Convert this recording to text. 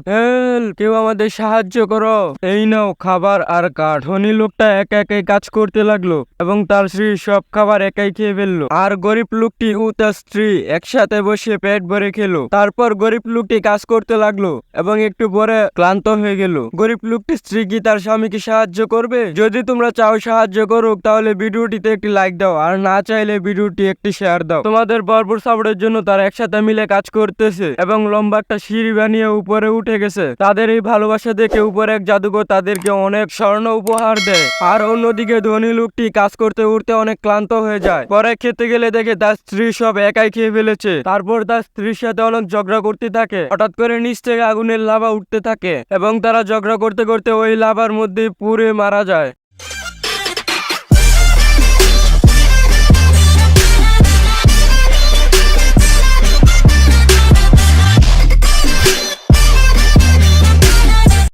help. Help. কেউ আমাদের সাহায্য করো। এই নাও, খাবার আর কাঠ। ধনী লোকটা একা একাই কাজ করতে লাগল এবং তার স্ত্রী সব খাবার একাই খেয়ে ফেলল। আর গরিব লোকটি ও তার স্ত্রী একসাথে বসে পেট ভরে খেলো। তারপর গরিব লোকটি কাজ করতে লাগল এবং একটু পরে ক্লান্ত হয়ে গেল। গরিব লোকটি স্ত্রী কি তার স্বামীকে সাহায্য করবে? যদি তোমরা চাও সাহায্য করুক, তাহলে ভিডিওটিতে একটি লাইক দাও। আর না চাইলে ভিডিওটি একটি শেয়ার দাও। তোমাদের বর্বর সাপোর্টের জন্য তারা একসাথে মিলে কাজ করতেছে এবং লম্বা একটা সিঁড়ি বানিয়ে উপরে উঠে গেছে। তাদের এই ভালোবাসা দেখে উপর এক জাদুঘর তাদেরকে অনেক স্বর্ণ উপহার দেয়। আর অন্যদিকে ধনী লোকটি কাজ করতে উঠতে অনেক ক্লান্ত হয়ে যায়। পরে খেতে গেলে দেখে তার স্ত্রী সব একাই খেয়ে ফেলেছে। তারপর তার স্ত্রীর সাথে অনেক ঝগড়া করতে থাকে। হঠাৎ করে নিচ থেকে আগুনের লাভা উঠতে থাকে এবং তারা ঝগড়া করতে করতে ওই লাভার মধ্যে পুড়ে মারা যায়।